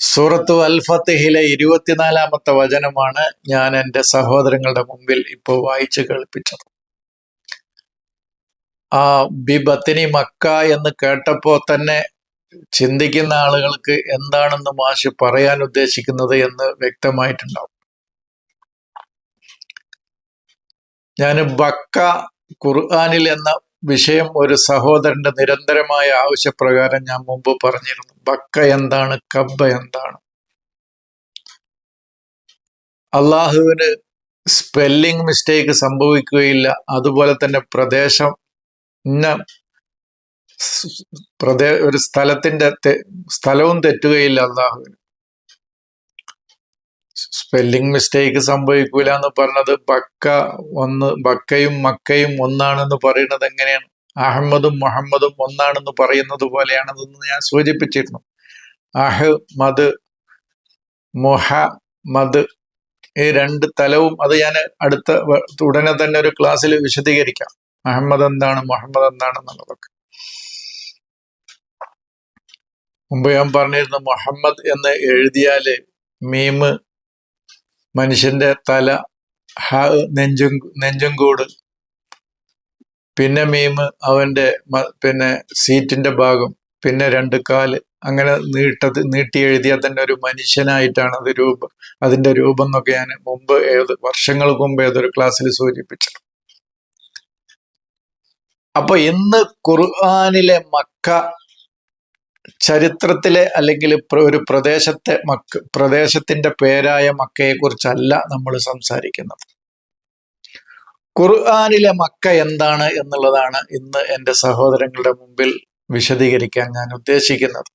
സൂറത്തു അൽ ഫത്തിഹിലെ ഇരുപത്തിനാലാമത്തെ വചനമാണ് ഞാൻ എന്റെ സഹോദരങ്ങളുടെ മുമ്പിൽ ഇപ്പോൾ വായിച്ചു കേൾപ്പിച്ചത്. ആ ബിബത്തിനി മക്ക എന്ന് കേട്ടപ്പോൾ തന്നെ ചിന്തിക്കുന്ന ആളുകൾക്ക് എന്താണെന്ന് മാഷ് പറയാൻ ഉദ്ദേശിക്കുന്നത് എന്ന് വ്യക്തമായിട്ടുണ്ടാവും. ഞാൻ ബക്ക ഖുർആാനിൽ എന്ന വിഷയം ഒരു സഹോദരന്റെ നിരന്തരമായ ആവശ്യപ്രകാരം ഞാൻ മുമ്പ് പറഞ്ഞിരുന്നു. ബക്ക എന്താണ് കബ്ബ എന്താണ്? അള്ളാഹുവിന് സ്പെല്ലിംഗ് മിസ്റ്റേക്ക് സംഭവിക്കുകയില്ല. അതുപോലെ തന്നെ പ്രദേശം ഇന്ന പ്രദേ ഒരു സ്ഥലത്തിന്റെ സ്ഥലവും തെറ്റുകയില്ല അള്ളാഹുവിന്. സ്പെല്ലിംഗ് മിസ്റ്റേക്ക് സംഭവിക്കൂല എന്ന് പറഞ്ഞത് ബക്ക ഒന്ന് ബക്കയും മക്കയും ഒന്നാണെന്ന് പറയുന്നത് എങ്ങനെയാണ്? അഹമ്മദും മുഹമ്മദും ഒന്നാണെന്ന് പറയുന്നത് പോലെയാണെന്ന് ഞാൻ സൂചിപ്പിച്ചിരുന്നു. അഹ്മദ് മുഹമ്മദ് ഈ രണ്ട് തലവും അത് ഞാൻ അടുത്ത ഉടനെ തന്നെ ഒരു ക്ലാസ്സിൽ വിശദീകരിക്കാം. അഹമ്മദ് എന്താണ് മുഹമ്മദ് എന്താണെന്നുള്ളതൊക്കെ മുമ്പ് ഞാൻ പറഞ്ഞിരുന്നു മുഹമ്മദ് എന്ന് എഴുതിയാൽ മീമ് മനുഷ്യന്റെ തല നെഞ്ചും നെഞ്ചും കൂട്. പിന്നെ മീമ് അവന്റെ പിന്നെ സീറ്റിന്റെ ഭാഗം പിന്നെ രണ്ട് കാൽ. അങ്ങനെ നീട്ടത് നീട്ടി എഴുതിയാൽ തന്നെ ഒരു മനുഷ്യനായിട്ടാണ് അത് രൂപം അതിന്റെ രൂപം എന്നൊക്കെ ഞാൻ മുമ്പ് ഏത് വർഷങ്ങൾക്ക് മുമ്പ് ഏതൊരു ക്ലാസ്സിൽ സൂചിപ്പിച്ചു അപ്പൊ ഇന്ന് ഖുർആാനിലെ മക്ക ചരിത്രത്തിലെ അല്ലെങ്കിൽ ഒരു പ്രദേശത്തെ മക്ക പ്രദേശത്തിന്റെ പേരായ മക്കയെ കുറിച്ചല്ല നമ്മൾ സംസാരിക്കുന്നത്. ഖുർആാനിലെ മക്ക എന്താണ് എന്നുള്ളതാണ് ഇന്ന് എന്റെ സഹോദരങ്ങളുടെ മുമ്പിൽ വിശദീകരിക്കാൻ ഞാൻ ഉദ്ദേശിക്കുന്നത്.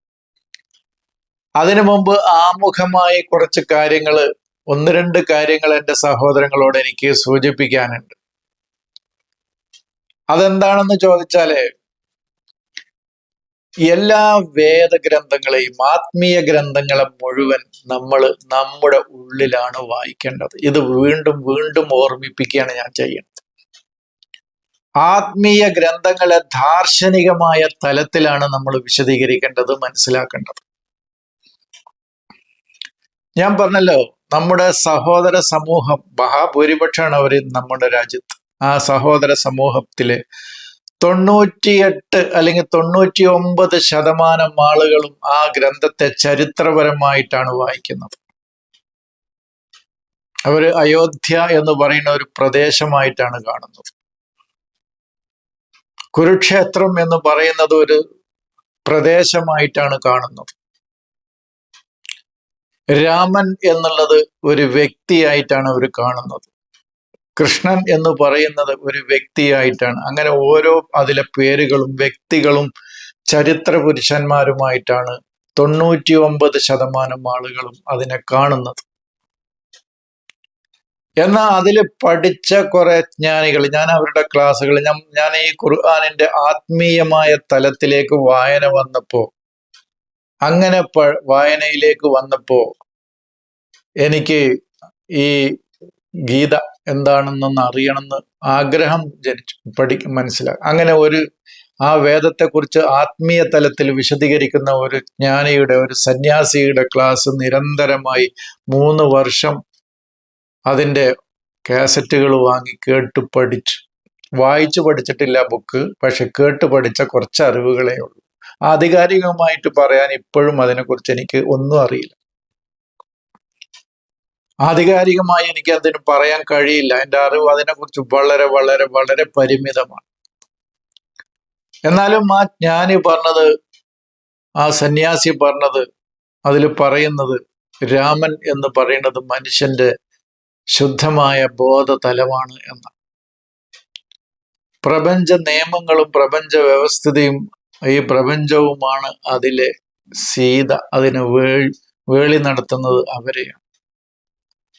അതിനു മുമ്പ് ആമുഖമായി കുറച്ച് കാര്യങ്ങൾ ഒന്ന് രണ്ട് കാര്യങ്ങൾ എന്റെ സഹോദരങ്ങളോട് എനിക്ക് സൂചിപ്പിക്കാനുണ്ട്. അതെന്താണെന്ന് ചോദിച്ചാൽ എല്ലാ വേദഗ്രന്ഥങ്ങളെയും ആത്മീയ ഗ്രന്ഥങ്ങളെ മുഴുവൻ നമ്മൾ നമ്മുടെ ഉള്ളിലാണ് വായിക്കേണ്ടത്. ഇത് വീണ്ടും വീണ്ടും ഓർമ്മിപ്പിക്കുകയാണ് ഞാൻ ചെയ്യുന്നത്. ആത്മീയ ഗ്രന്ഥങ്ങളെ ദാർശനികമായ തലത്തിലാണ് നമ്മൾ വിശദീകരിക്കേണ്ടത് മനസ്സിലാക്കേണ്ടത്. ഞാൻ പറഞ്ഞല്ലോ നമ്മുടെ സഹോദര സമൂഹം മഹാഭൂരിപക്ഷമാണ് അവർ നമ്മുടെ രാജ്യത്ത്. ആ സഹോദര സമൂഹത്തിൽ തൊണ്ണൂറ്റിയെട്ട് അല്ലെങ്കിൽ തൊണ്ണൂറ്റി ഒമ്പത് ശതമാനം ആളുകളും ആ ഗ്രന്ഥത്തെ ചരിത്രപരമായിട്ടാണ് വായിക്കുന്നത്. അവർ അയോധ്യ എന്ന് പറയുന്ന ഒരു പ്രദേശമായിട്ടാണ് കാണുന്നത്. കുരുക്ഷേത്രം എന്ന് പറയുന്നത് ഒരു പ്രദേശമായിട്ടാണ് കാണുന്നത്. രാമൻ എന്നുള്ളത് ഒരു വ്യക്തിയായിട്ടാണ് അവർ കാണുന്നത്. കൃഷ്ണൻ എന്ന് പറയുന്നത് ഒരു വ്യക്തിയായിട്ടാണ്. അങ്ങനെ ഓരോ അതിലെ പേരുകളും വ്യക്തികളും ചരിത്ര പുരുഷന്മാരുമായിട്ടാണ് തൊണ്ണൂറ്റി ഒമ്പത് ശതമാനം ആളുകളും അതിനെ കാണുന്നത്. എന്നാൽ അതിൽ പഠിച്ച കുറെ ജ്ഞാനികൾ ഞാൻ അവരുടെ ക്ലാസ്സുകൾ ഞാൻ ഞാൻ ഈ ഖുർആാനിന്റെ ആത്മീയമായ തലത്തിലേക്ക് വായന വന്നപ്പോ അങ്ങനെ വായനയിലേക്ക് വന്നപ്പോ എനിക്ക് ഈ ഗീത എന്താണെന്നൊന്ന് അറിയണമെന്ന് ആഗ്രഹം ജനിച്ചു. പഠി മനസ്സിലാക്കും അങ്ങനെ ഒരു ആ വേദത്തെക്കുറിച്ച് ആത്മീയ തലത്തിൽ വിശദീകരിക്കുന്ന ഒരു ജ്ഞാനിയുടെ ഒരു സന്യാസിയുടെ ക്ലാസ് നിരന്തരമായി മൂന്ന് വർഷം അതിന്റെ കാസറ്റുകൾ വാങ്ങി കേട്ട് പഠിച്ചു. വായിച്ചു പഠിച്ചിട്ടില്ല ബുക്ക് പക്ഷെ കേട്ട് പഠിച്ച കുറച്ച് അറിവുകളേ ഉള്ളൂ. ആധികാരികമായിട്ട് പറയാൻ ഇപ്പോഴും അതിനെക്കുറിച്ച് എനിക്ക് ഒന്നും അറിയില്ല. ആധികാരികമായി എനിക്ക് അതിന് പറയാൻ കഴിയില്ല. എന്റെ അറിവ് അതിനെക്കുറിച്ച് വളരെ വളരെ വളരെ പരിമിതമാണ്. എന്നാലും ആ ജ്ഞാനി പറഞ്ഞത് ആ സന്യാസി പറഞ്ഞത് അതിൽ പറയുന്നത് രാമൻ എന്ന് പറയുന്നത് മനുഷ്യന്റെ ശുദ്ധമായ ബോധതലമാണ് എന്ന പ്രപഞ്ച നിയമങ്ങളും പ്രപഞ്ച വ്യവസ്ഥിതിയും ഈ പ്രപഞ്ചവുമാണ് അതിലെ സീത അതിന് വേളി വേളി നടത്തുന്നത് അവരെയാണ്.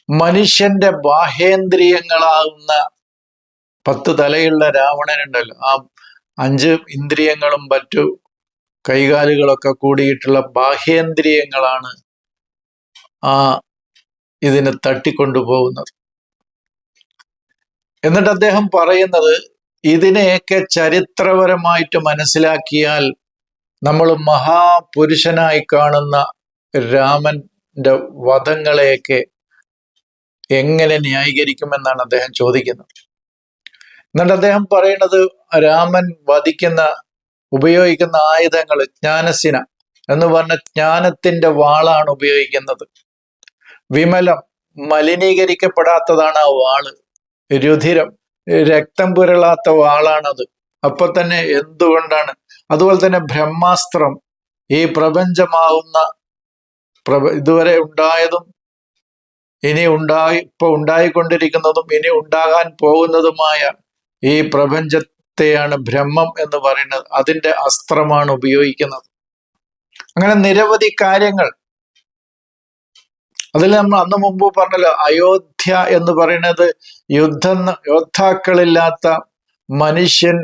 മനുഷ്യന്റെ ബാഹേന്ദ്രിയങ്ങളാവുന്ന പത്ത് തലയുള്ള രാവണനുണ്ടല്ലോ. ആ അഞ്ച് ഇന്ദ്രിയങ്ങളും മറ്റു കൈകാലുകളൊക്കെ കൂടിയിട്ടുള്ള ബാഹ്യേന്ദ്രിയങ്ങളാണ് ആ ഇതിനെ തട്ടിക്കൊണ്ടുപോകുന്നത്. എന്നിട്ട് അദ്ദേഹം പറയുന്നത് ഇതിനെയൊക്കെ ചരിത്രപരമായിട്ട് മനസ്സിലാക്കിയാൽ നമ്മൾ മഹാപുരുഷനായി കാണുന്ന രാമന്റെ വധങ്ങളെയൊക്കെ എങ്ങനെ ന്യായീകരിക്കുമെന്നാണ് അദ്ദേഹം ചോദിക്കുന്നത്. എന്നിട്ട് അദ്ദേഹം പറയുന്നത് രാമൻ വധിക്കുന്ന ഉപയോഗിക്കുന്ന ആയുധങ്ങൾ ജ്ഞാനസിന എന്ന് പറഞ്ഞ ജ്ഞാനത്തിന്റെ വാളാണ് ഉപയോഗിക്കുന്നത്. വിമലം മലിനീകരിക്കപ്പെടാത്തതാണ് ആ വാൾ. രുധിരം രക്തം പുരളാത്ത വാളാണത്. അപ്പൊ തന്നെ എന്തുകൊണ്ടാണ്? അതുപോലെ തന്നെ ബ്രഹ്മാസ്ത്രം ഈ പ്രപഞ്ചമാവുന്ന പ്രപ ഇതുവരെ ഉണ്ടായതും ഇനി ഉണ്ടായി ഇപ്പൊ ഉണ്ടായിക്കൊണ്ടിരിക്കുന്നതും ഇനി ഉണ്ടാകാൻ പോകുന്നതുമായ ഈ പ്രപഞ്ചത്തെയാണ് ബ്രഹ്മം എന്ന് പറയുന്നത്. അതിന്റെ അസ്ത്രമാണ് ഉപയോഗിക്കുന്നത്. അങ്ങനെ നിരവധി കാര്യങ്ങൾ. അതിൽ നമ്മൾ അന്ന് മുമ്പ് പറഞ്ഞല്ലോ അയോധ്യ എന്ന് പറയുന്നത് യുദ്ധം യോദ്ധാക്കളില്ലാത്ത മനുഷ്യൻ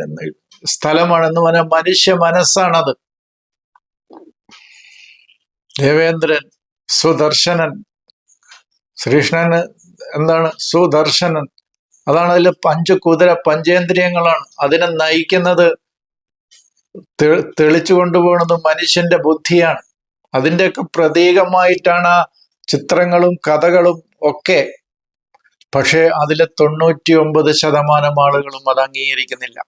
സ്ഥലമാണെന്ന് പറഞ്ഞാൽ മനുഷ്യ മനസ്സാണത്. ദേവേന്ദ്രൻ സുദർശനൻ ശ്രീകൃഷ്ണന് എന്താണ് സുദർശനൻ അതാണ് അതിൽ പഞ്ച കുതിര പഞ്ചേന്ദ്രിയങ്ങളാണ്. അതിനെ നയിക്കുന്നത് തെളിച്ചു കൊണ്ടുപോകുന്നത് മനുഷ്യന്റെ ബുദ്ധിയാണ്. അതിന്റെയൊക്കെ പ്രതീകമായിട്ടാണ് ആ ചിത്രങ്ങളും കഥകളും ഒക്കെ. പക്ഷേ അതിലെ തൊണ്ണൂറ്റി ഒമ്പത് ശതമാനം ആളുകളും അത് അംഗീകരിക്കുന്നില്ല.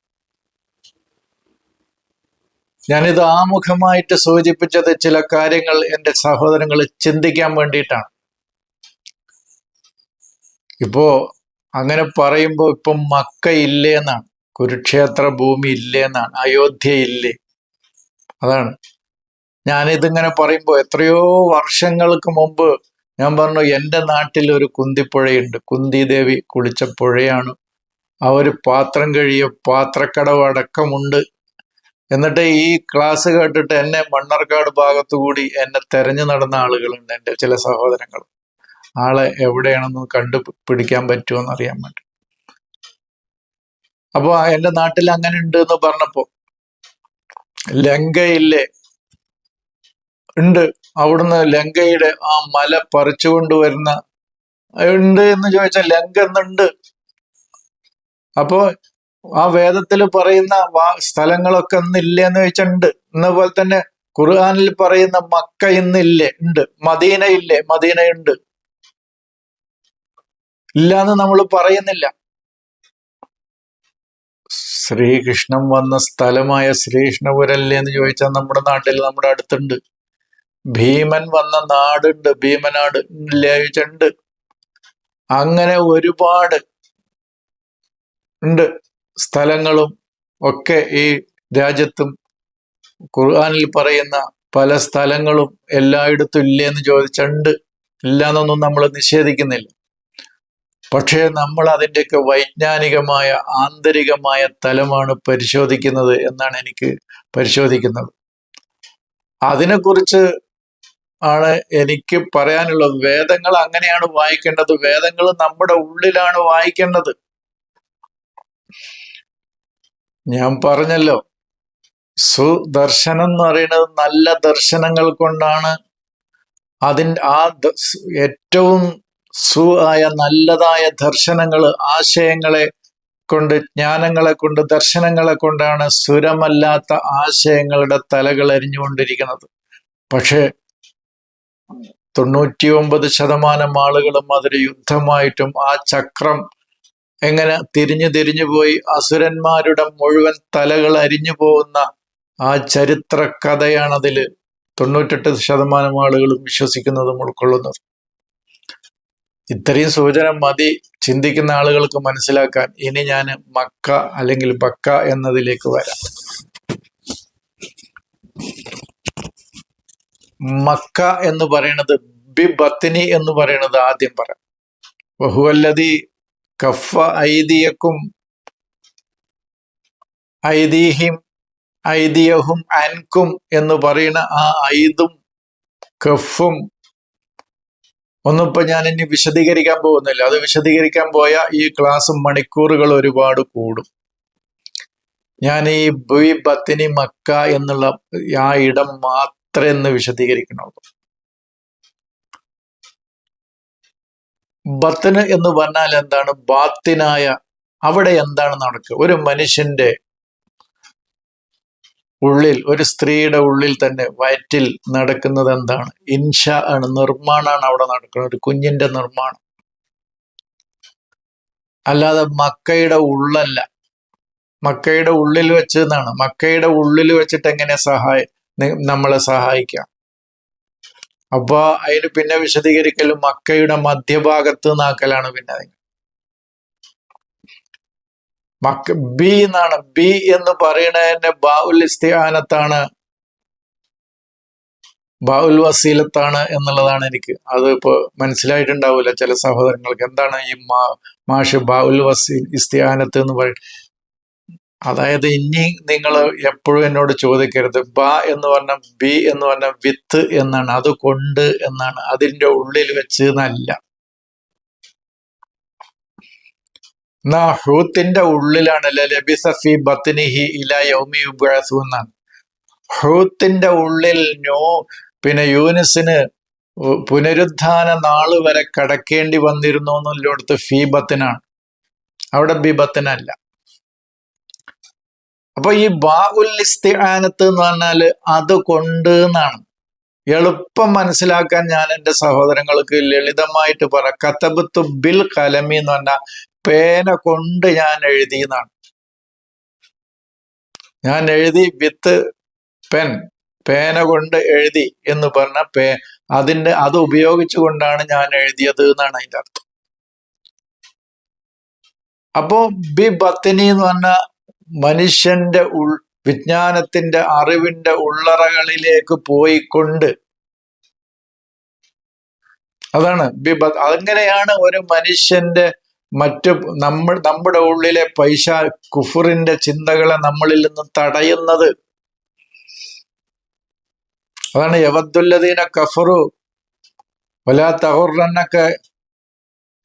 ഞാനിത് ആമുഖമായിട്ട് സൂചിപ്പിച്ചത് ചില കാര്യങ്ങൾ എന്റെ സഹോദരങ്ങൾ ചിന്തിക്കാൻ വേണ്ടിയിട്ടാണ്. ഇപ്പോ അങ്ങനെ പറയുമ്പോൾ ഇപ്പം മക്ക ഇല്ലേന്നാണ് കുരുക്ഷേത്ര ഭൂമി ഇല്ലേന്നാണ് അയോധ്യ ഇല്ലേ. അതാണ്. ഞാനിതിങ്ങനെ പറയുമ്പോൾ എത്രയോ വർഷങ്ങൾക്ക് മുമ്പ് ഞാൻ പറഞ്ഞു എന്റെ നാട്ടിൽ ഒരു കുന്തിപ്പുഴയുണ്ട്. കുന്തിദേവി കുളിച്ച പുഴയാണ്. ആ ഒരു പാത്രം കഴിയ പാത്രക്കടവ് അടക്കമുണ്ട്. എന്നിട്ട് ഈ ക്ലാസ് കേട്ടിട്ട് എന്നെ മണ്ണർക്കാട് ഭാഗത്തു കൂടി എന്നെ തെരഞ്ഞു നടന്ന ആളുകളുണ്ട് എന്റെ ചില സഹോദരങ്ങൾ ആളെ എവിടെയാണെന്ന് കണ്ടുപിടിക്കാൻ പറ്റുമോ അറിയാൻ വേണ്ടി. അപ്പൊ എന്റെ നാട്ടിൽ അങ്ങനെ ഉണ്ട് എന്ന് പറഞ്ഞപ്പോ ലങ്കയില്ലേ ഉണ്ട് അവിടുന്ന് ലങ്കയുടെ ആ മല പറിച്ചു കൊണ്ടുവരുന്ന ഉണ്ട് എന്ന് ചോദിച്ചാൽ ലങ്ക എന്നുണ്ട്. അപ്പോ ആ വേദത്തിൽ പറയുന്ന സ്ഥലങ്ങളൊക്കെ ഇന്നില്ലേ എന്ന് ചോദിച്ചുണ്ട് എന്ന പോലെ തന്നെ ഖുർആാനിൽ പറയുന്ന മക്ക ഇന്നില്ലേ ഉണ്ട്. മദീന ഇല്ലേ മദീന ഉണ്ട് ഇല്ലാന്ന് നമ്മൾ പറയുന്നില്ല. ശ്രീകൃഷ്ണൻ വന്ന സ്ഥലമായ ശ്രീകൃഷ്ണപുരല്ലേ എന്ന് ചോദിച്ചാൽ നമ്മുടെ നാട്ടിൽ നമ്മുടെ അടുത്തുണ്ട്. ഭീമൻ വന്ന നാടുണ്ട് ഭീമനാട് ലയിച്ചുണ്ട് അങ്ങനെ ഒരുപാട് ഉണ്ട് സ്ഥലങ്ങളും ഒക്കെ ഈ രാജ്യത്തും. ഖുർആാനിൽ പറയുന്ന പല സ്ഥലങ്ങളും എല്ലായിടത്തും ഇല്ലേ എന്ന് ചോദിച്ചുണ്ട് ഇല്ല എന്നൊന്നും നമ്മൾ നിഷേധിക്കുന്നില്ല. പക്ഷേ നമ്മൾ അതിന്റെയൊക്കെ വൈജ്ഞാനികമായ ആന്തരികമായ തലമാണ് പരിശോധിക്കുന്നത് എന്നാണ് എനിക്ക് പരിശോധിക്കുന്നത്. അതിനെക്കുറിച്ച് ആണ് എനിക്ക് പറയാനുള്ളത്. വേദങ്ങൾ അങ്ങനെയാണ് വായിക്കേണ്ടത്. വേദങ്ങൾ നമ്മുടെ ഉള്ളിലാണ് വായിക്കേണ്ടത്. ഞാൻ പറഞ്ഞല്ലോ സുദർശനം എന്ന് പറയുന്നത് നല്ല ദർശനങ്ങൾ കൊണ്ടാണ് അതിന്റെ ആ ഏറ്റവും സു ആയ നല്ലതായ ദർശനങ്ങൾ ആശയങ്ങളെ കൊണ്ട് ജ്ഞാനങ്ങളെ കൊണ്ട് ദർശനങ്ങളെ കൊണ്ടാണ് സുരമല്ലാത്ത ആശയങ്ങളുടെ തലകൾ എരിഞ്ഞുകൊണ്ടിരിക്കുന്നത്. പക്ഷേ തൊണ്ണൂറ്റി ഒമ്പത് ശതമാനം ആളുകളും അതൊരു യുദ്ധമായിട്ടും ആ ചക്രം എങ്ങനെ തിരിഞ്ഞു തിരിഞ്ഞു പോയി അസുരന്മാരുടെ മുഴുവൻ തലകൾ അരിഞ്ഞു പോകുന്ന ആ ചരിത്ര കഥയാണതിൽ തൊണ്ണൂറ്റെട്ട് ശതമാനം ആളുകളും വിശ്വസിക്കുന്നതും ഉൾക്കൊള്ളുന്നത്. ഇത്രയും സൂചന മതി. ചിന്തിക്കുന്ന ആളുകൾക്ക് മനസ്സിലാക്കാൻ ഇനി ഞാൻ മക്ക അല്ലെങ്കിൽ ബക്ക എന്നതിലേക്ക് വരാം. മക്ക എന്ന് പറയുന്നത് ബി ബത്തിനി എന്ന് പറയുന്നത് ആദ്യം പറ. ബഹുവല്ലതി കഫ ഐദിയക്കും ഐദീഹിം ഐദിയഹും അൻകും എന്ന് പറയുന്ന ആ ഐദും കഫും ഒന്നും ഇപ്പൊ ഞാൻ ഇനി വിശദീകരിക്കാൻ പോകുന്നില്ല. അത് വിശദീകരിക്കാൻ പോയ ഈ ക്ലാസ് മണിക്കൂറുകൾ ഒരുപാട് കൂടും. ഞാൻ ഈ ബി ബത്തിനി മക്ക എന്നുള്ള ആ ഇടം മാത്രമേ എന്ന് വിശദീകരിക്കണുള്ളൂ ബത്തിന് എന്ന് പറഞ്ഞാൽ എന്താണ്? ബാത്തിനായ അവിടെ എന്താണ് നടക്കുക? ഒരു മനുഷ്യന്റെ ഉള്ളിൽ ഒരു സ്ത്രീയുടെ ഉള്ളിൽ തന്നെ വയറ്റിൽ നടക്കുന്നത് എന്താണ്? ഇൻഷ ആണ് നിർമ്മാണമാണ് അവിടെ നടക്കുന്നത് ഒരു കുഞ്ഞിന്റെ നിർമ്മാണം. അല്ലാതെ മക്കയുടെ ഉള്ളല്ല. മക്കയുടെ ഉള്ളിൽ വെച്ച് എന്നാണ്? മക്കയുടെ ഉള്ളിൽ വെച്ചിട്ട് എങ്ങനെ സഹായ നമ്മളെ സഹായിക്കാം അപ്പോൾ അതിന് പിന്നെ വിശദീകരിക്കലും മക്കയുടെ മധ്യഭാഗത്ത് നിന്നാക്കലാണ് പിന്നെ അതിന്. മക്ക ബി എന്നാണ്. ബി എന്ന് പറയുന്നതിന്റെ ബാഉൽ ഇസ്തിഹാനത്താണ്. ബാഉൽ വസീലത്താണ് എന്നുള്ളതാണ് എനിക്ക്. അത് ഇപ്പോ മനസ്സിലായിട്ടുണ്ടാവില്ല ചില സഹോദരങ്ങൾക്ക്. എന്താണ് ഈ മാ മാഷ് ബാഉൽ വസീൽ ഇസ്തിഹാനത്ത് എന്ന് പറയുന്നത് അതായത് ഇനി നിങ്ങൾ എപ്പോഴും എന്നോട് ചോദിക്കരുത്. ബ എന്ന് പറഞ്ഞ ബി എന്ന് പറഞ്ഞ വിത്ത് എന്നാണ്. അത് കൊണ്ട് എന്നാണ്. അതിന്റെ ഉള്ളിൽ വെച്ച് എന്നല്ല എന്നാ ഹൂത്തിന്റെ ഉള്ളിലാണ് ബത്തിനിഹി ഇല യൗമി എന്നാണ് ഹൂത്തിന്റെ ഉള്ളിൽ നോ പിന്നെ യൂനിസിന് പുനരുദ്ധാന നാൾ വരെ കടക്കേണ്ടി വന്നിരുന്നു എന്നുള്ളടത്ത് ഫീ ബത്തിനാണ് അവിടെ ബിബത്തിനല്ല അപ്പൊ ഈ ബാഉൽ ഇസ്തിആനത്ത് എന്ന് പറഞ്ഞാൽ അത് കൊണ്ട് എന്നാണ് എളുപ്പം മനസ്സിലാക്കാൻ ഞാൻ എന്റെ സഹോദരങ്ങൾക്ക് ലളിതമായിട്ട് പറ കത്തബത്തു ബിൽ കലമി എന്ന് പറഞ്ഞ പേന കൊണ്ട് ഞാൻ എഴുതി എന്നാണ്. ഞാൻ എഴുതി വിത്ത് പെൻ പേന കൊണ്ട് എഴുതി എന്ന് പറഞ്ഞ പേ അതിന്റെ അത് ഉപയോഗിച്ചുകൊണ്ടാണ് ഞാൻ എഴുതിയത് എന്നാണ് അതിന്റെ അർത്ഥം. അപ്പോ ബി ബത്തിനി എന്ന് പറഞ്ഞ മനുഷ്യന്റെ ഉൾ വിജ്ഞാനത്തിന്റെ അറിവിന്റെ ഉള്ളറകളിലേക്ക് പോയിക്കൊണ്ട് അതാണ് ബി അങ്ങനെയാണ് ഒരു മനുഷ്യന്റെ മറ്റു നമ്മൾ നമ്മുടെ ഉള്ളിലെ പൈസ കുഫറിന്റെ ചിന്തകളെ നമ്മളിൽ നിന്ന് തടയുന്നത്. അതാണ് യവദ്ദുല്ലദീന കഫറു. വലാ തഹുറന്നൊക്കെ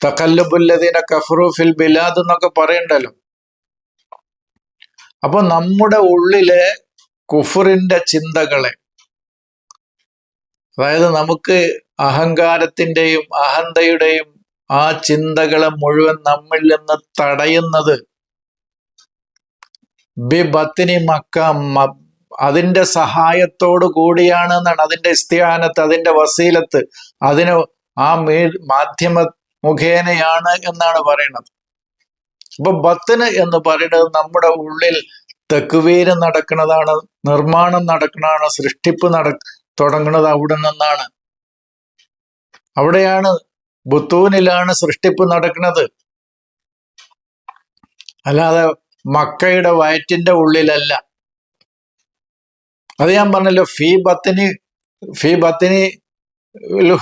തക്കല്ലുബുല്ലദീന കഫറു ഫിൽ ബിലാദ് എന്നൊക്കെ പറയണ്ടല്ലോ. അപ്പൊ നമ്മുടെ ഉള്ളിലെ കുഫറിന്റെ ചിന്തകളെ അതായത് നമുക്ക് അഹങ്കാരത്തിന്റെയും അഹന്തയുടെയും ആ ചിന്തകളെ മുഴുവൻ നമ്മിൽ നിന്ന് തടയുന്നത്. ബി ബത്തിനി മക്ക അതിന്റെ സഹായത്തോടു കൂടിയാണ് എന്നാണ് അതിന്റെ ഇസ്തിയാനത്ത് അതിന്റെ വസീലത്ത്. അതിന് ആ മീ മാധ്യമ മുഖേനയാണ് എന്നാണ് പറയുന്നത്. അപ്പൊ ബത്തിന് എന്ന് പറയുന്നത് നമ്മുടെ ഉള്ളിൽ തെക്കുവീര് നടക്കുന്നതാണ് നിർമ്മാണം നടക്കുന്നതാണ് സൃഷ്ടിപ്പ് നട തുടങ്ങുന്നത് അവിടെ നിന്നാണ്. അവിടെയാണ് ബുത്തൂനിലാണ് സൃഷ്ടിപ്പ് നടക്കുന്നത്. അല്ലാതെ മക്കയുടെ വയറ്റിന്റെ ഉള്ളിലല്ല. അത് ഞാൻ പറഞ്ഞല്ലോ ഫീ ബത്തിന് ഫീ ബത്തിന്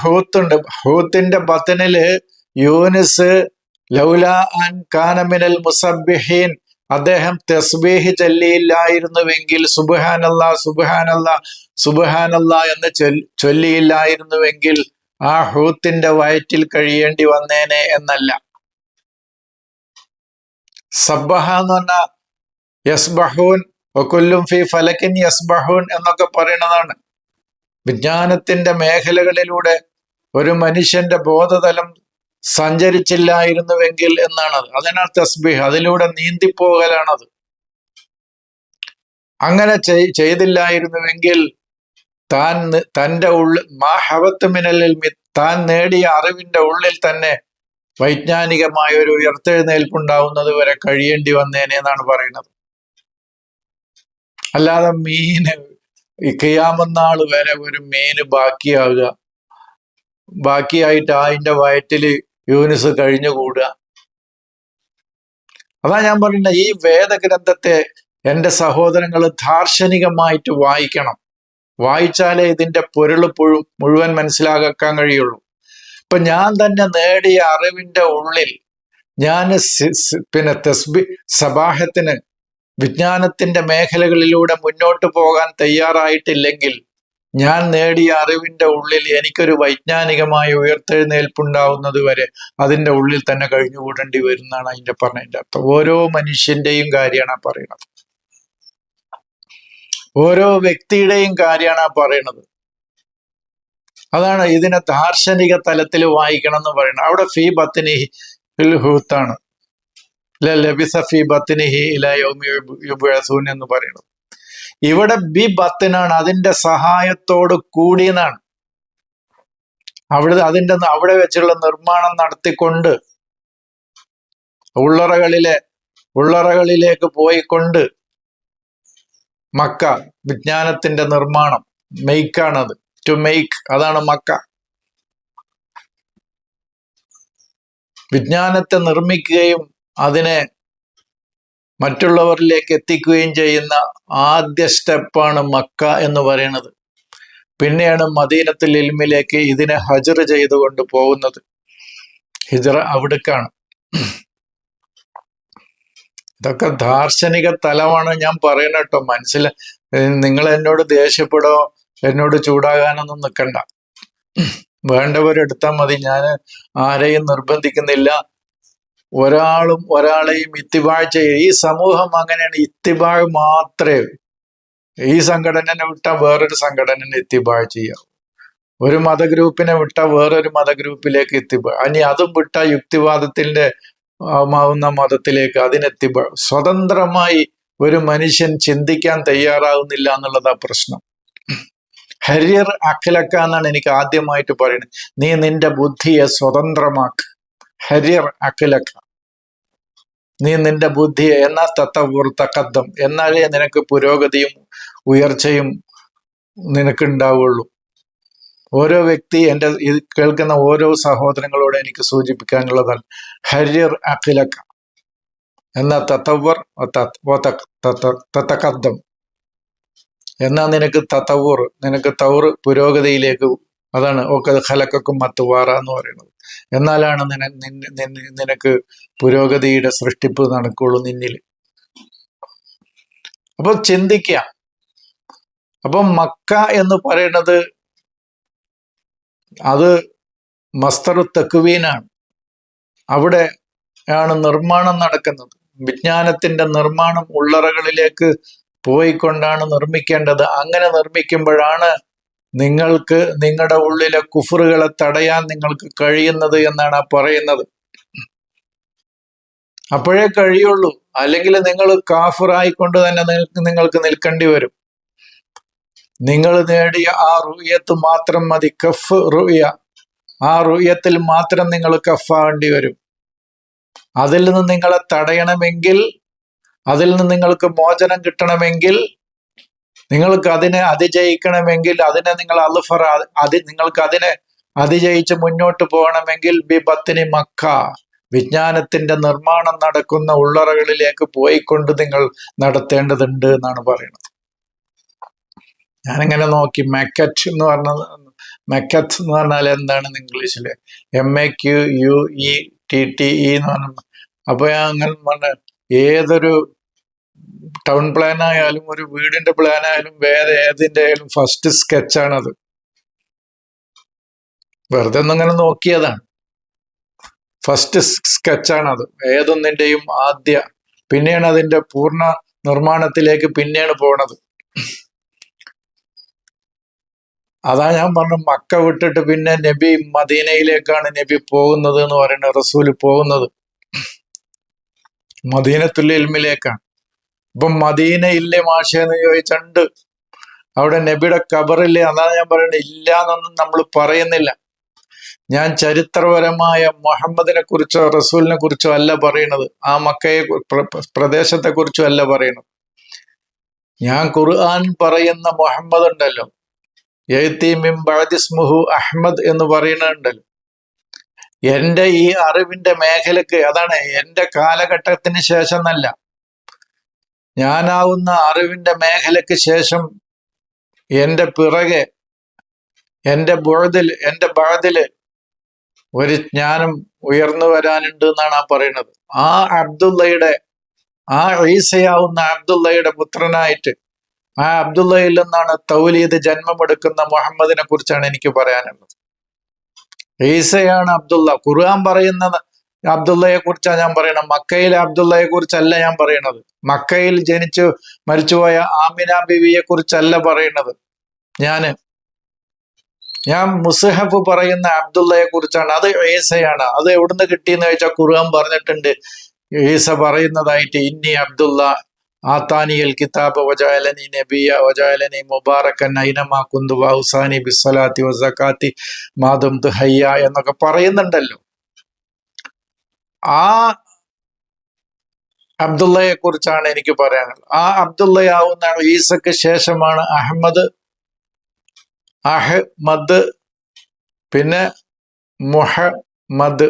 ഹൂത്തുണ്ട്. ഹൂത്തിന്റെ ബത്തിനിൽ യൂനിസ് ലൗല അൻ കാനമിനൽ മുസബിഹീൻ അദ്ദേഹം തസ്ബീഹ് ചൊല്ലിയില്ലായിരുന്നുവെങ്കിൽ സുബാനല്ല സുബാനല്ല സുബാനല്ല എന്ന് ചൊല്ലിയില്ലായിരുന്നുവെങ്കിൽ ആ ഹൂത്തിന്റെ വയറ്റിൽ കഴിയേണ്ടി വന്നേനെ എന്നല്ല. സബ്ബഹ എന്ന് പറഞ്ഞ യസ്ബഹൂൻ ഒക്കൊല്ലും ഫി ഫലക്കിൻ യസ്ബഹൂൻ എന്നൊക്കെ പറയുന്നതാണ്. വിജ്ഞാനത്തിന്റെ മേഖലകളിലൂടെ ഒരു മനുഷ്യന്റെ ബോധതലം സഞ്ചരിച്ചില്ലായിരുന്നുവെങ്കിൽ എന്നാണത്. അതിനാണ് തസ്ബീഹ്. അതിലൂടെ നീന്തിപ്പോകലാണത്. അങ്ങനെ ചെയ്- ചെയ്തില്ലായിരുന്നുവെങ്കിൽ താൻ തന്റെ ഉള്ളിൽ മാ ഹവത്ത് മിനലിൽ മി- താൻ നേടിയ അറിവിന്റെ ഉള്ളിൽ തന്നെ വൈജ്ഞാനികമായ ഒരു ഉയർത്തെഴുന്നേൽപ്പുണ്ടാവുന്നത് വരെ കഴിയേണ്ടി വന്നേനെ എന്നാണ് പറയുന്നത്. അല്ലാതെ മീന് ഈ കിയാമന്നാൾ വരെ ഒരു മീന് ബാക്കിയാകുക ബാക്കിയായിട്ട് അതിന്റെ വയറ്റിൽ യൂനിസ് കഴിഞ്ഞുകൂടുക. അതാ ഞാൻ പറയുന്നത് ഈ വേദഗ്രന്ഥത്തെ എന്റെ സഹോദരങ്ങൾ ദാർശനികമായിട്ട് വായിക്കണം. വായിച്ചാലേ ഇതിന്റെ പൊരുൾ മുഴുവൻ മനസ്സിലാക്കാൻ കഴിയുള്ളൂ. ഇപ്പൊ ഞാൻ തന്നെ നേടിയ അറിവിന്റെ ഉള്ളിൽ ഞാൻ പിന്നെ തസ്ബി സബാഹത്തിന് വിജ്ഞാനത്തിന്റെ മേഖലകളിലൂടെ മുന്നോട്ട് പോകാൻ തയ്യാറായിട്ടില്ലെങ്കിൽ ഞാൻ നേടിയ അറിവിന്റെ ഉള്ളിൽ എനിക്കൊരു വൈജ്ഞാനികമായ ഉയർത്തെഴുന്നേൽപ്പുണ്ടാവുന്നത് വരെ അതിന്റെ ഉള്ളിൽ തന്നെ കഴിഞ്ഞുകൂടേണ്ടി വരുന്നതാണ് അതിന്റെ പറഞ്ഞതിന്റെ അർത്ഥം. ഓരോ മനുഷ്യന്റെയും കാര്യമാണ് പറയുന്നത്. ഓരോ വ്യക്തിയുടെയും കാര്യമാണ് ആ പറയണത് അതാണ് ഇതിനെ ദാർശനിക തലത്തിൽ വായിക്കണം എന്ന് പറയുന്നത്. അവിടെ ഫി ബത്തിനി ഹൂത്താണ്. ലബിസ ഫീ ബത്തിനിഹി ഇല യൗമി യുബഅസൂൻ എന്ന് പറയുന്നത്. ഇവിടെ ബി ബത്തിനാണ് അതിന്റെ സഹായത്തോട് കൂടിയെന്നാണ് അവിടെ അതിന്റെ അവിടെ വെച്ചുള്ള നിർമ്മാണം നടത്തിക്കൊണ്ട് ഉള്ളറകളിലെ ഉള്ളറകളിലേക്ക് പോയിക്കൊണ്ട് മക്ക വിജ്ഞാനത്തിന്റെ നിർമ്മാണം മെയ്ക്കാണത് ടു മെയ്ക്ക് അതാണ് മക്ക. വിജ്ഞാനത്തെ നിർമ്മിക്കുകയും അതിനെ മറ്റുള്ളവരിലേക്ക് എത്തിക്കുകയും ചെയ്യുന്ന ആദ്യ സ്റ്റെപ്പാണ് മക്ക എന്ന് പറയുന്നത്. പിന്നെയാണ് മദീനത്തിൽ ഇൽമിലേക്ക് ഇതിനെ ഹജർ ചെയ്തുകൊണ്ട് പോകുന്നത്. ഹിജറ അവിടേക്കാണ്. ഇതൊക്കെ ദാർശനിക തലമാണ് ഞാൻ പറയണ കേട്ടോ. മനസ്സിൽ നിങ്ങൾ എന്നോട് ദേഷ്യപ്പെടോ എന്നോട് ചൂടാകാനൊന്നും നിൽക്കണ്ട. വേണ്ടവരെടുത്താൽ മതി. ഞാൻ ആരെയും നിർബന്ധിക്കുന്നില്ല. ഒരാളും ഒരാളെയും ഇത്തിവാഴ്ച ഈ സമൂഹം അങ്ങനെയാണ്. ഇത്തിബാഴ് മാത്രമേ ഈ സംഘടനനെ വിട്ടാൽ വേറൊരു സംഘടനനെ ഇത്തിബാഴ് ചെയ്യാം ഒരു മതഗ്രൂപ്പിനെ വിട്ടാൽ വേറൊരു മതഗ്രൂപ്പിലേക്ക് എത്തിപ്പോ ഇനി അതും വിട്ട യുക്തിവാദത്തിന്റെ ആവുന്ന മതത്തിലേക്ക് അതിനെത്തി സ്വതന്ത്രമായി ഒരു മനുഷ്യൻ ചിന്തിക്കാൻ തയ്യാറാവുന്നില്ല എന്നുള്ളതാ പ്രശ്നം. ഹരിയർ അഖിലക്ക എന്നാണ് എനിക്ക് ആദ്യമായിട്ട് പറയുന്നത്. നീ നിന്റെ ബുദ്ധിയെ സ്വതന്ത്രമാക്ക്. ഹരിയർ അഖിലക്ക. നീ നിന്റെ ബുദ്ധിയെ എന്നാ തത്തവൂർ തക്കദ്ദം എന്നാലേ നിനക്ക് പുരോഗതിയും ഉയർച്ചയും നിനക്കുണ്ടാവുള്ളൂ. ഓരോ വ്യക്തി എന്റെ ഇത് കേൾക്കുന്ന ഓരോ സഹോദരങ്ങളോട് എനിക്ക് സൂചിപ്പിക്കാനുള്ളതാണ്. ഹരിയർ അഖിലക്ക എന്ന തത്തവർ തത്തക്കദ്ദം എന്നാ നിനക്ക് തത്തവൂർ നിനക്ക് തൗർ പുരോഗതിയിലേക്ക് അതാണ് ഒക്കെ ഹലക്കും മത്തുവാറ എന്ന് പറയുന്നത്. എന്നാലാണ് നിന നിനക്ക് പുരോഗതിയുടെ സൃഷ്ടിപ്പ് നടക്കുള്ളൂ നിന്നിൽ. അപ്പൊ ചിന്തിക്കാം. അപ്പൊ മക്ക എന്ന് പറയുന്നത് അത് മസ്തറു തെക്കുവീനാണ് അവിടെ ആണ് നിർമ്മാണം നടക്കുന്നത്. വിജ്ഞാനത്തിന്റെ നിർമ്മാണം ഉള്ളറകളിലേക്ക് പോയിക്കൊണ്ടാണ് നിർമ്മിക്കേണ്ടത്. അങ്ങനെ നിർമ്മിക്കുമ്പോഴാണ് നിങ്ങൾക്ക് നിങ്ങളുടെ ഉള്ളിലെ കുഫറുകളെ തടയാൻ നിങ്ങൾക്ക് കഴിയുന്നത് എന്നാണ് പറയുന്നത്. അപ്പോഴേ കഴിയുള്ളൂ. അല്ലെങ്കിൽ നിങ്ങൾ കാഫറായിക്കൊണ്ട് തന്നെ നിങ്ങൾക്ക് നിൽക്കേണ്ടി വരും. നിങ്ങൾ നേടിയ ആ റുയത്ത് മാത്രം മതി. കഫ് റുയ. ആ റുയത്തിൽ മാത്രം നിങ്ങൾ കഫാകേണ്ടി വരും. അതിൽ നിന്ന് നിങ്ങളെ തടയണമെങ്കിൽ അതിൽ നിന്ന് നിങ്ങൾക്ക് മോചനം കിട്ടണമെങ്കിൽ നിങ്ങൾക്ക് അതിനെ അതിജയിക്കണമെങ്കിൽ അതിനെ നിങ്ങൾ അൽഫർ അതി നിങ്ങൾക്ക് അതിനെ അതിജയിച്ച് മുന്നോട്ട് പോകണമെങ്കിൽ ബി ബത്തിനി മക്ക. വിജ്ഞാനത്തിന്റെ നിർമ്മാണം നടക്കുന്ന ഉള്ളറകളിലേക്ക് പോയിക്കൊണ്ട് നിങ്ങൾ നടത്തേണ്ടതുണ്ട് എന്നാണ് പറയുന്നത്. ഞാനിങ്ങനെ നോക്കി. മെക്കറ്റ് എന്ന് പറഞ്ഞത് മെക്കത്ത് എന്ന് പറഞ്ഞാൽ എന്താണ് ഇംഗ്ലീഷിൽ M A Q U E T T E എന്ന് പറഞ്ഞ. അപ്പോൾ ഞാൻ അങ്ങനെ പറഞ്ഞ ഏതൊരു ടൗൺ പ്ലാൻ ആയാലും ഒരു വീടിന്റെ പ്ലാൻ ആയാലും വേറെ ഏതിന്റെ ആയാലും ഫസ്റ്റ് സ്കെച്ചാണത് വെറുതെ ഒന്നിങ്ങനെ നോക്കിയതാണ്. ഫസ്റ്റ് സ്കെച്ചാണത് ഏതൊന്നിന്റെയും ആദ്യ പിന്നെയാണ് അതിന്റെ പൂർണ നിർമ്മാണത്തിലേക്ക് പിന്നെയാണ് പോണത്. അതാ ഞാൻ പറഞ്ഞു മക്ക വിട്ടിട്ട് പിന്നെ നബി മദീനയിലേക്കാണ് നബി പോകുന്നത് എന്ന് പറയുന്ന റസൂൽ പോകുന്നത്. മദീനത്തുൽ ഇൽമിലേക്കാണ്. ഇപ്പം ഇല്ലേ മാഷെന്ന് ചോദിച്ചുണ്ട്. അവിടെ നബിയുടെ കബറില്ലേ അതാണ് ഞാൻ പറയുന്നത് ഇല്ല എന്നൊന്നും നമ്മൾ പറയുന്നില്ല. ഞാൻ ചരിത്രപരമായ മുഹമ്മദിനെ കുറിച്ചോ റസൂലിനെ കുറിച്ചോ അല്ല പറയുന്നത് ആ മക്കയെ പ്രദേശത്തെ കുറിച്ചോ അല്ല പറയുന്നത് ഞാൻ ഖുർആൻ പറയുന്ന മുഹമ്മദ് ഉണ്ടല്ലോ. എഴുത്തീമിം അഹ്മദ് എന്ന് പറയുന്നുണ്ടല്ലോ. എന്റെ ഈ അറിവിന്റെ മേഖലക്ക് അതാണ് എന്റെ കാലഘട്ടത്തിന് ശേഷം എന്നല്ല ഞാനാവുന്ന അറിവിന്റെ മേഖലക്ക് ശേഷം എന്റെ പിറകെ എന്റെ ബുഴതിൽ എന്റെ ബഴതിൽ ഒരു ജ്ഞാനം ഉയർന്നു വരാനുണ്ട് എന്നാണ് ആ പറയുന്നത്. ആ അബ്ദുള്ളയുടെ ആ ഈസയാവുന്ന അബ്ദുള്ളയുടെ പുത്രനായിട്ട് ആ അബ്ദുള്ളയിൽ നിന്നാണ് തൗലീദ് ജന്മമെടുക്കുന്ന മുഹമ്മദിനെ കുറിച്ചാണ് എനിക്ക് പറയാനുള്ളത്. ഈസയാണ് അബ്ദുള്ള. ഖുർആൻ പറയുന്നത് അബ്ദുള്ളയെ കുറിച്ചാണ് ഞാൻ പറയണത് മക്കയിലെ അബ്ദുള്ളയെ കുറിച്ചല്ല ഞാൻ പറയണത് മക്കയിൽ ജനിച്ചു മരിച്ചുപോയ ആമിന ബിവിയെ കുറിച്ചല്ല പറയണത് ഞാൻ ഞാൻ മുസഹഫ് പറയുന്ന അബ്ദുള്ളയെ കുറിച്ചാണ്. അത് ഈസയാണ്. അത് എവിടുന്ന് കിട്ടിയെന്ന് ചോദിച്ചാൽ ഖുർആൻ പറഞ്ഞിട്ടുണ്ട്. ഈസ പറയുന്നതായിട്ട് ഇന്നി അബ്ദുള്ള ആത്താനിയൽ കിതാബ് വജാലനി നബിയ വജാലനി മുബാറക്കൻ ഐനമാ കുന്തു വൗസാനി ബിസ്വലാത്തി വസക്കാത്തി മാതും ഹയ്യ എന്നൊക്കെ പറയുന്നുണ്ടല്ലോ. ആ അബ്ദുള്ളയെ കുറിച്ചാണ് എനിക്ക് പറയാനുള്ളത്. ആ അബ്ദുള്ളയാവുന്ന ഈസക്ക് ശേഷമാണ് അഹമ്മദ് അഹ്മദ് പിന്നെ മുഹമ്മദ്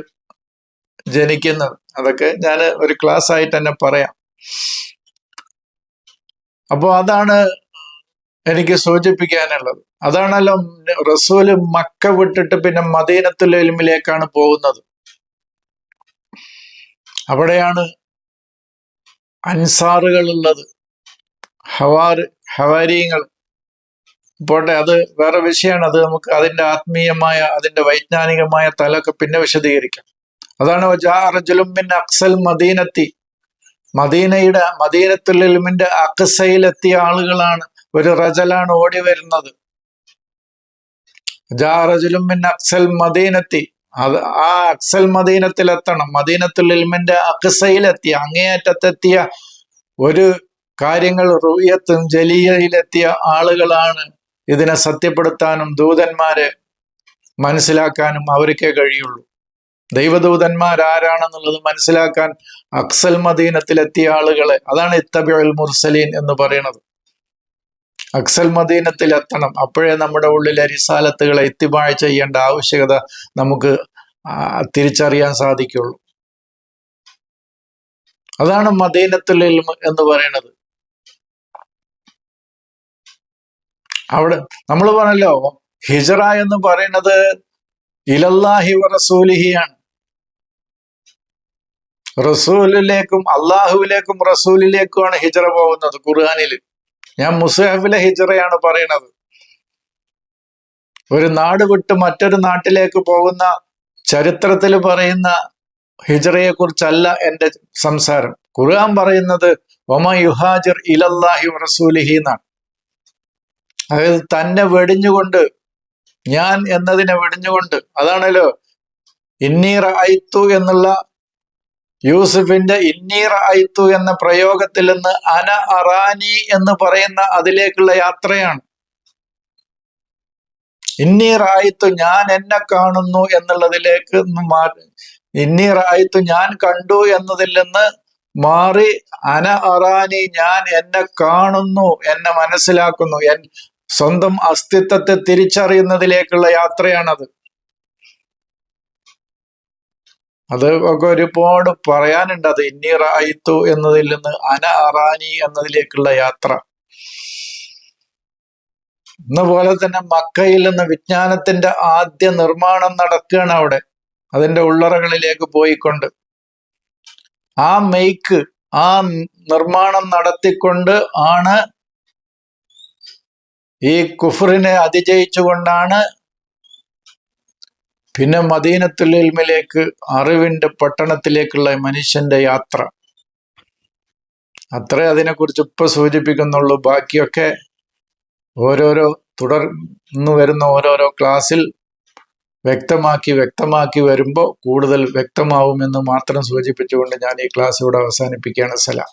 ജനിക്കുന്നത്. അതൊക്കെ ഞാൻ ഒരു ക്ലാസ് ആയിട്ട് തന്നെ പറയാം. അപ്പോൾ അതാണ് എനിക്ക് സൂചിപ്പിക്കാനുള്ളത്. അതാണല്ലോ റസൂൽ മക്ക വിട്ടിട്ട് പിന്നെ മദീനത്തുൽ ഇൽമിലേക്കാണ് പോകുന്നത്. അവിടെയാണ് അൻസാറുകൾ ഉള്ളത് ഹവാർ ഹവാരിയങ്ങൾ പോട്ടെ അത് വേറെ വിഷയമാണ് അത് നമുക്ക് അതിന്റെ ആത്മീയമായ അതിന്റെ വൈജ്ഞാനികമായ തലമൊക്കെ പിന്നെ വിശദീകരിക്കാം. അതാണ് അക്സൽ മദീനത്തി. മദീനയുടെ മദീനത്തുലിമിന്റെ അക്സയിലെത്തിയ ആളുകളാണ്. ഒരു റജലാണ് ഓടി വരുന്നത്. അക്സൽ മദീനത്തി. അത് ആ അക്സൽ മദീനത്തിലെത്തണം. മദീനത്തുൽ ഇൽമിന്റെ അക്സയിലെത്തിയ അങ്ങേയറ്റത്തെത്തിയ ഒരു കാര്യങ്ങൾ റുയത്തും ജലീയയിലെത്തിയ ആളുകളാണ് ഇതിനെ സത്യപ്പെടുത്താനും ദൂതന്മാരെ മനസ്സിലാക്കാനും അവർക്കേ കഴിയുള്ളൂ. ദൈവദൂതന്മാരാരാണെന്നുള്ളത് മനസ്സിലാക്കാൻ അക്സൽ മദീനത്തിലെത്തിയ ആളുകളെ അതാണ് ഇത്തബിഅൽ മുർസലീൻ എന്ന് പറയുന്നത്. അക്സൽ മദീനത്തിൽ എത്തണം അപ്പോഴേ നമ്മുടെ ഉള്ളിലെ റിസാലത്തുകളെ ഇത്തിബായ ചെയ്യേണ്ട ആവശ്യകത നമുക്ക് തിരിച്ചറിയാൻ സാധിക്കുള്ളൂ. അതാണ് മദീനത്തിൽ എന്ന് പറയുന്നത്. അവിടെ നമ്മൾ പറഞ്ഞല്ലോ ഹിജറ എന്ന് പറയുന്നത് ഇലല്ലാഹി റസൂലിഹിയാണ്. റസൂലിലേക്കും അള്ളാഹുവിലേക്കും റസൂലിലേക്കുമാണ് ഹിജറ പോകുന്നത് ഖുർആാനിൽ. ഞാൻ മുസഹഫിലെ ഹിജറയാണ് പറയുന്നത്. ഒരു നാട് വിട്ട് മറ്റൊരു നാട്ടിലേക്ക് പോകുന്ന ചരിത്രത്തിൽ പറയുന്ന ഹിജറയെ കുറിച്ചല്ല എന്റെ സംസാരം. ഖുർആൻ പറയുന്നത് ഒമ യുഹാജിർ ഇലല്ലാഹി റസൂലിഹി എന്നാണ്. അതായത് തന്നെ വെടിഞ്ഞുകൊണ്ട് ഞാൻ എന്നതിനെ വെടിഞ്ഞുകൊണ്ട് അതാണല്ലോ ഇന്നീറ ഐത്തു എന്നുള്ള യൂസുഫിന്റെ ഇന്നീറ ഐത്തു എന്ന പ്രയോഗത്തിൽ നിന്ന് അന അറാനി എന്ന് പറയുന്ന അതിലേക്കുള്ള യാത്രയാണ്. ഇന്നീറായിത്തു ഞാൻ എന്നെ കാണുന്നു എന്നുള്ളതിലേക്ക് മാറി ഇന്നീറായിത്തു ഞാൻ കണ്ടു എന്നതിൽ നിന്ന് മാറി അന അറാനി ഞാൻ എന്നെ കാണുന്നു എന്നെ മനസ്സിലാക്കുന്നു എൻ സ്വന്തം അസ്തിത്വത്തെ തിരിച്ചറിയുന്നതിലേക്കുള്ള യാത്രയാണത്. അത് ഒക്കെ ഒരുപാട് പറയാനുണ്ട്. അത് ഇന്നി റായിത്തു എന്നതിൽ നിന്ന് അന അറാനി എന്നതിലേക്കുള്ള യാത്ര. എന്ന പോലെ തന്നെ മക്കയിൽ നിന്ന് വിജ്ഞാനത്തിന്റെ ആദ്യ നിർമ്മാണം നടക്കുകയാണ് അവിടെ. അതിന്റെ ഉള്ളറകളിലേക്ക് പോയിക്കൊണ്ട്. ആ മെയ്ക്ക് ആ നിർമ്മാണം നടത്തിക്കൊണ്ട് ആണ് ഈ കുഫറിനെ അതിജയിച്ചുകൊണ്ടാണ് പിന്നെ മദീനത്തുലിൽമിലേക്ക് അറിവിന്റെ പട്ടണത്തിലേക്കുള്ള മനുഷ്യന്റെ യാത്ര. അത്രേ അതിനെക്കുറിച്ച് ഇപ്പൊ സൂചിപ്പിക്കുന്നുള്ളൂ. ബാക്കിയൊക്കെ ഓരോരോ തുടർന്നു വരുന്ന ഓരോരോ ക്ലാസ്സിൽ വ്യക്തമാക്കി വ്യക്തമാക്കി വരുമ്പോൾ കൂടുതൽ വ്യക്തമാവുമെന്ന് മാത്രം സൂചിപ്പിച്ചുകൊണ്ട് ഞാൻ ഈ ക്ലാസ് ഇവിടെ അവസാനിപ്പിക്കുകയാണ്. സലാം.